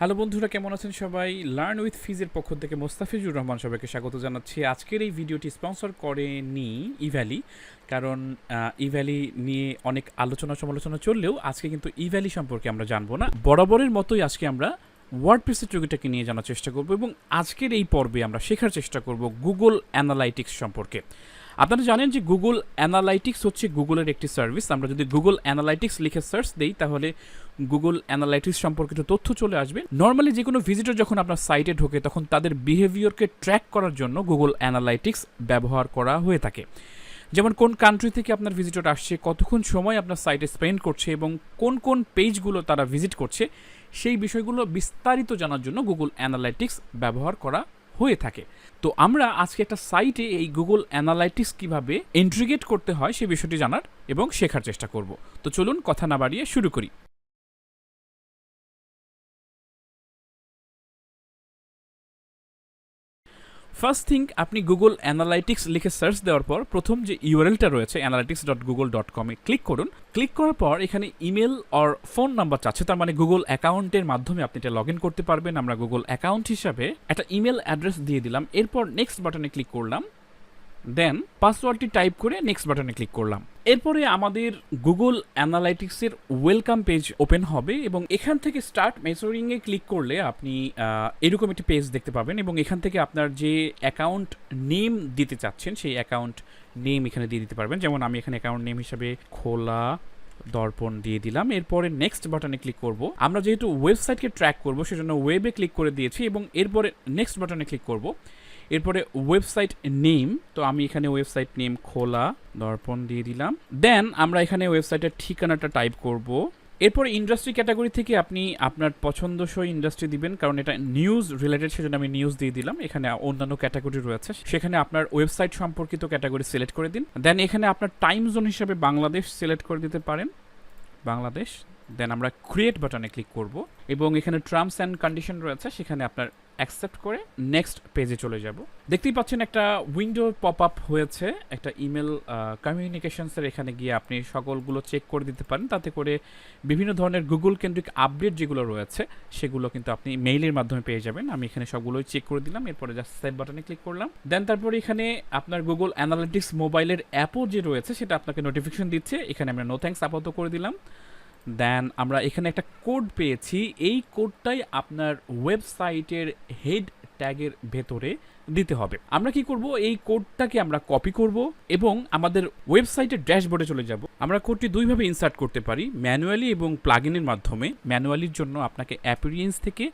Hello বন্ধুরা, কেমন আছেন সবাই? লার্ন উইথ ফিজের পক্ষ থেকে মোস্তাফিজুর রহমান সবাইকে স্বাগত জানাচ্ছি। আজকের এই ভিডিওটি স্পন্সর করে করেনি ইভ্যালি কারণ ইভ্যালি নিয়ে অনেক আলোচনা সমালোচনা চললেও আজকে কিন্তু ইভ্যালি সম্পর্কে আমরা জানব না। বরাবরের মতোই আজকে আমরা ওয়ার্ডপ্রেসের যোগিটাকে নিয়ে জানার চেষ্টা করব এবং আজকের এই পর্বে আমরা শেখার চেষ্টা করব গুগল অ্যানালাইটিক্স সম্পর্কে। আপনারা জানেন যে গুগল অ্যানালাইটিক্স হচ্ছে গুগলের একটি সার্ভিস আমরা যদি গুগল অ্যানালাইটিক্স লিখে সার্চ দিই, তাহলে গুগল অ্যানালাইটিক্স সম্পর্কিত তথ্য চলে আসবে। নর্মালি যে কোনো ভিজিটর যখন আপনার সাইটে ঢোকে, তখন তাদের বিহেভিয়ারকে ট্র্যাক করার জন্য গুগল অ্যানালাইটিক্স ব্যবহার করা হয়ে থাকে। যেমন কোন কান্ট্রি থেকে আপনার ভিজিটর আসছে, কতক্ষণ সময় আপনার সাইটে স্পেন্ড করছে এবং কোন কোন পেজগুলো তারা ভিজিট করছে, সেই বিষয়গুলো বিস্তারিত জানার জন্য গুগল অ্যানালাইটিক্স ব্যবহার করা হয়ে থাকে। তো আমরা আজকে একটা সাইটে এই গুগল অ্যানালাইটিক্স কীভাবে ইন্ট্রিগেট করতে হয় সে বিষয়টি জানার এবং শেখার চেষ্টা করব। তো চলুন কথা না বাড়িয়ে শুরু করি। ফার্স্ট থিং আপনি গুগল অ্যানালাইটিক্স লিখে সার্চ দেওয়ার পর প্রথম যে ইউআরএলটা রয়েছে অ্যানালাইটিক্স ডট গুগল ডট কমে ক্লিক করুন। ক্লিক করার পর এখানে ইমেল অর ফোন নাম্বার চাচ্ছে তার মানে গুগল অ্যাকাউন্টের মাধ্যমে আপনি এটা লগ ইন করতে পারবেন। আমরা গুগল অ্যাকাউন্ট হিসাবে একটা ইমেল অ্যাড্রেস দিয়ে দিলাম। এরপর নেক্সট বাটনে ক্লিক করলাম। দেন পাসওয়ার্ডটি টাইপ করে নেক্সট বাটনে ক্লিক করলাম। এরপরে আমাদের গুগল অ্যানালাইটিক্সের ওয়েলকাম পেজ ওপেন হবে এবং এখান থেকে স্টার্ট মেজারিংয়ে ক্লিক করলে আপনি এরকম একটি পেজ দেখতে পাবেন এবং এখান থেকে আপনার যে অ্যাকাউন্ট নেম দিতে চাচ্ছেন, সেই অ্যাকাউন্ট নেম এখানে দিয়ে দিতে পারবেন। যেমন আমি এখানে অ্যাকাউন্ট নেম হিসাবে খোলা দর্পণ দিয়ে দিলাম। এরপরে নেক্সট বাটনে ক্লিক করব। আমরা যেহেতু ওয়েবসাইটকে ট্র্যাক করব, সেজন্য ওয়েবে ক্লিক করে দিয়েছি এবং এরপরে নেক্সট বাটনে ক্লিক করব। এরপরে ওয়েবসাইট নেম তো আমি এখানে ওয়েবসাইট নেম খোলা, দর্পণ দিয়ে দিলাম। দেন আমরা এখানে ওয়েবসাইটের ঠিকানাটা টাইপ করব। এরপরে ইন্ডাস্ট্রি ক্যাটাগরি থেকে আপনি আপনার পছন্দসই ইন্ডাস্ট্রি দিবেন, কারণ এটা নিউজ রিলেটেড সেজন্য আমি নিউজ দিয়ে দিলাম। এখানে অন্যান্য ক্যাটাগরি রয়েছে। সেখানে আপনার ওয়েবসাইট সম্পর্কিত ক্যাটাগরি সিলেক্ট করে দিন। দেন এখানে আপনার টাইম জোন হিসাবে বাংলাদেশ সিলেক্ট করে দিতে পারেন। বাংলাদেশ দেন আমরা ক্রিয়েট বাটনে ক্লিক করব এবং এখানে টার্মস অ্যান্ড কন্ডিশন রয়েছে, সেখানে আপনার অ্যাকসেপ্ট করে নেক্সট পেজে চলে যাব। দেখতেই পাচ্ছেন একটা উইন্ডো পপ আপ হয়েছে, একটা ইমেল কমিউনিকেশনসের এখানে গিয়ে আপনি সকলগুলো চেক করে দিতে পারেন। তাতে করে বিভিন্ন ধরনের গুগল কেন্দ্রিক আপডেট যেগুলো রয়েছে, সেগুলো কিন্তু আপনি মেইলের মাধ্যমে পেয়ে যাবেন। আমি এখানে সবগুলোই চেক করে দিলাম, এরপরে জাস্ট সেভ বাটনে ক্লিক করলাম। দেন তারপরে এখানে আপনার গুগল অ্যানালিটিক্স মোবাইলের অ্যাপও যে রয়েছে, সেটা আপনাকে নোটিফিকেশন দিচ্ছে। এখানে আমরা নো থ্যাঙ্কস আপাতত করে দিলাম। দেন আমরা এখানে একটা কোড পেয়েছি। এই কোডটাই আপনার ওয়েবসাইটের হেড ট্যাগের ভেতরে দিতে হবে। আমরা কি করব? এই কোডটাকে আমরা কপি করব এবং আমাদের ওয়েবসাইটের ড্যাশবোর্ডে চলে যাব। আমরা কোডটি দুইভাবে ইনসার্ট করতে পারি, ম্যানুয়ালি এবং প্লাগইনের মাধ্যমে। ম্যানুয়ালির জন্য আপনাকে অ্যাপিরিয়েন্স থেকে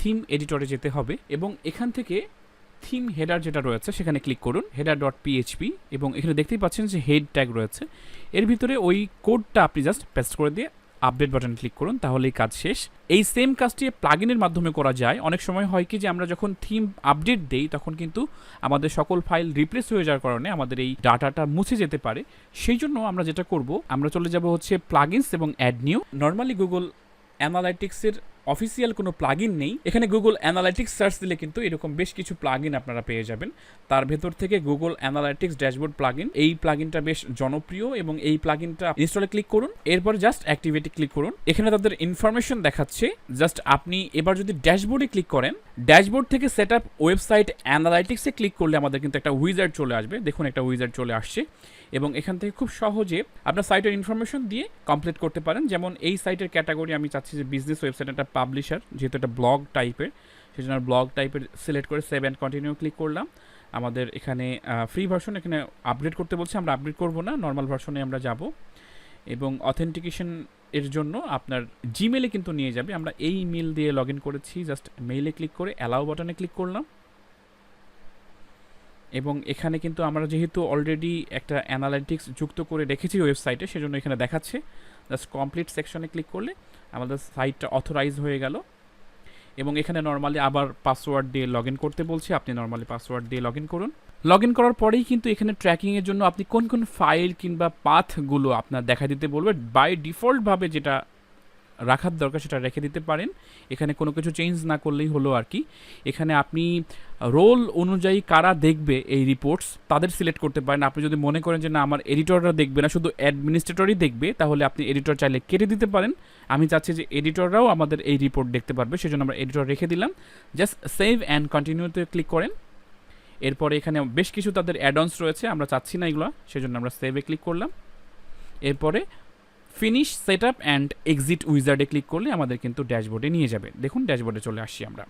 থিম এডিটরে যেতে হবে এবং এখান থেকে থিম হেডার যেটা রয়েছে সেখানে ক্লিক করুন হেডার ডট পিএইচপি এবং এখানে দেখতেই পাচ্ছেন যে হেড ট্যাগ রয়েছে। এর ভিতরে ওই কোডটা আপনি জাস্ট পেস্ট করে দিয়ে আপডেট বাটন ক্লিক করুন, তাহলেই কাজ শেষ। এই সেম কাজটি প্লাগিনের মাধ্যমে করা যায়। অনেক সময় হয় কি যে আমরা যখন থিম আপডেট দেই, তখন কিন্তু আমাদের সকল ফাইল রিপ্লেস হয়ে যাওয়ার কারণে আমাদের এই ডাটাটা মুছে যেতে পারে। সেই জন্য আমরা যেটা করব, আমরা চলে যাব হচ্ছে প্লাগিনস এবং অ্যাড নিউ নর্মালি গুগল অ্যানালাইটিক্সের অফিসিয়াল কোনো প্লাগইন নেই। এখানে গুগল অ্যানালাইটিক্স সার্চ দিলে কিন্তু এরকম বেশ কিছু প্লাগইন আপনারা পেয়ে যাবেন। তার ভেতর থেকে গুগল অ্যানালাইটিক্স ড্যাশবোর্ড প্লাগইন এই প্লাগইনটা বেশ জনপ্রিয় এবং এই প্লাগইনটা ইনস্টলে ক্লিক করুন। এরপর জাস্ট অ্যাক্টিভিটি ক্লিক করুন। এখানে তাদের ইনফরমেশন দেখাচ্ছে জাস্ট আপনি এবার যদি ড্যাশবোর্ডে ক্লিক করেন ড্যাশবোর্ড থেকে সেট আপ ওয়েবসাইট অ্যানালাইটিক্সে ক্লিক করলে আমাদের কিন্তু একটা উইজার্ড চলে আসবে। দেখুন একটা উইজার্ড চলে আসছে এবং এখান থেকে খুব সহজে আপনার সাইটের ইনফরমেশন দিয়ে কমপ্লিট করতে পারেন। যেমন এই সাইটের ক্যাটাগরি আমি চাচ্ছি যে বিজনেস ওয়েবসাইট একটা পাবলিশার যেহেতু একটা ব্লগ টাইপের সেই জন্য ব্লগ টাইপের সিলেক্ট করে সেভ অ্যান্ড কন্টিনিউ ক্লিক করলাম। আমাদের এখানে ফ্রি ভার্সন এখানে আপডেট করতে বলছে, আমরা আপডেট করব না নর্মাল ভার্সনে আমরা যাব। এবং অথেন্টিকেশন এর জন্য আপনার জিমেলে কিন্তু নিয়ে যাবে। আমরা এই মেল দিয়ে লগ ইন করেছি জাস্ট মেইলে ক্লিক করে অ্যালাউ বাটনে ক্লিক করলাম। এবং এখানে কিন্তু আমরা যেহেতু অলরেডি একটা অ্যানালাইটিক্স যুক্ত করে রেখেছি ওয়েবসাইটে সেজন্য এখানে দেখাচ্ছে। জাস্ট কমপ্লিট সেকশনে ক্লিক করলে আমাদের সাইটটা অথরাইজ হয়ে গেল। এবং এখানে নর্মালি আবার পাসওয়ার্ড দিয়ে লগ করতে বলছে। আপনি নর্মালি পাসওয়ার্ড দিয়ে লগ করুন। লগ ইন করার পরেই কিন্তু এখানে ট্র্যাকিংয়ের জন্য আপনি কোন কোন ফাইল কিংবা পাথগুলো আপনার দেখা দিতে বলবে। বাই ডিফল্টভাবে যেটা রাখার দরকার, সেটা রেখে দিতে পারেন। এখানে কোনো কিছু চেঞ্জ না করলেই হলো আর কি। এখানে আপনি রোল অনুযায়ী কারা দেখবে এই রিপোর্টস তাদের সিলেক্ট করতে পারেন। আপনি যদি মনে করেন যে না, আমার এডিটররা দেখবে না, শুধু অ্যাডমিনিস্ট্রেটরই দেখবে, তাহলে আপনি এডিটর চাইলে কেটে দিতে পারেন। আমি চাচ্ছি যে এডিটররাও আমাদের এই রিপোর্ট দেখতে পারবে, সেজন্য আমরা এডিটর রেখে দিলাম। জাস্ট সেভ অ্যান্ড কন্টিনিউতে ক্লিক করেন। এরপরে এখানে বেশ কিছু তাদের অ্যাডন্স রয়েছে, আমরা চাচ্ছি না এগুলো, সেজন্য আমরা সেভে ক্লিক করলাম। এরপরে finish set up and exit উইজার্ডে click করলে আমাদের কিন্তু ড্যাশবোর্ডে নিয়ে যাবে। দেখুন ড্যাশবোর্ডে চলে আসছি আমরা।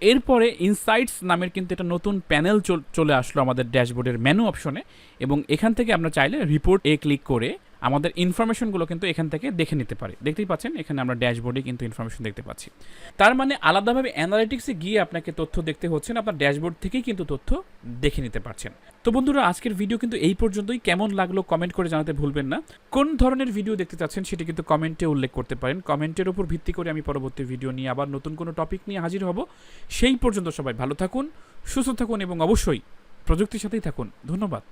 এরপরে ইনসাইটস নামের কিন্তু একটা নতুন প্যানেল চলে আসলো আমাদের ড্যাশবোর্ডের মেনু অপশনে এবং এখান থেকে আমরা চাইলে রিপোর্ট এ ক্লিক করে আমাদের ইনফরমেশনগুলো কিন্তু এখান থেকে দেখে নিতে পারি। দেখতেই পাচ্ছেন, এখানে আমরা ড্যাশবোর্ডে কিন্তু ইনফরমেশন দেখতে পাচ্ছি। তার মানে আলাদাভাবে অ্যানালিটিক্সে গিয়ে আপনাকে তথ্য দেখতে হচ্ছে আপনার ড্যাশবোর্ড থেকেই কিন্তু তথ্য দেখে নিতে পারছেন। তো বন্ধুরা, আজকের ভিডিও কিন্তু এই পর্যন্তই। কেমন লাগল কমেন্ট করে জানাতে ভুলবেন না। কোন ধরনের ভিডিও দেখতে চাচ্ছেন সেটি কিন্তু কমেন্টে উল্লেখ করতে পারেন। কমেন্টের উপর ভিত্তি করে আমি পরবর্তী ভিডিও নিয়ে আবার নতুন কোনো টপিক নিয়ে হাজির হব। সেই পর্যন্ত সবাই ভালো থাকুন, সুস্থ থাকুন এবং অবশ্যই প্রযুক্তির সাথেই থাকুন। ধন্যবাদ।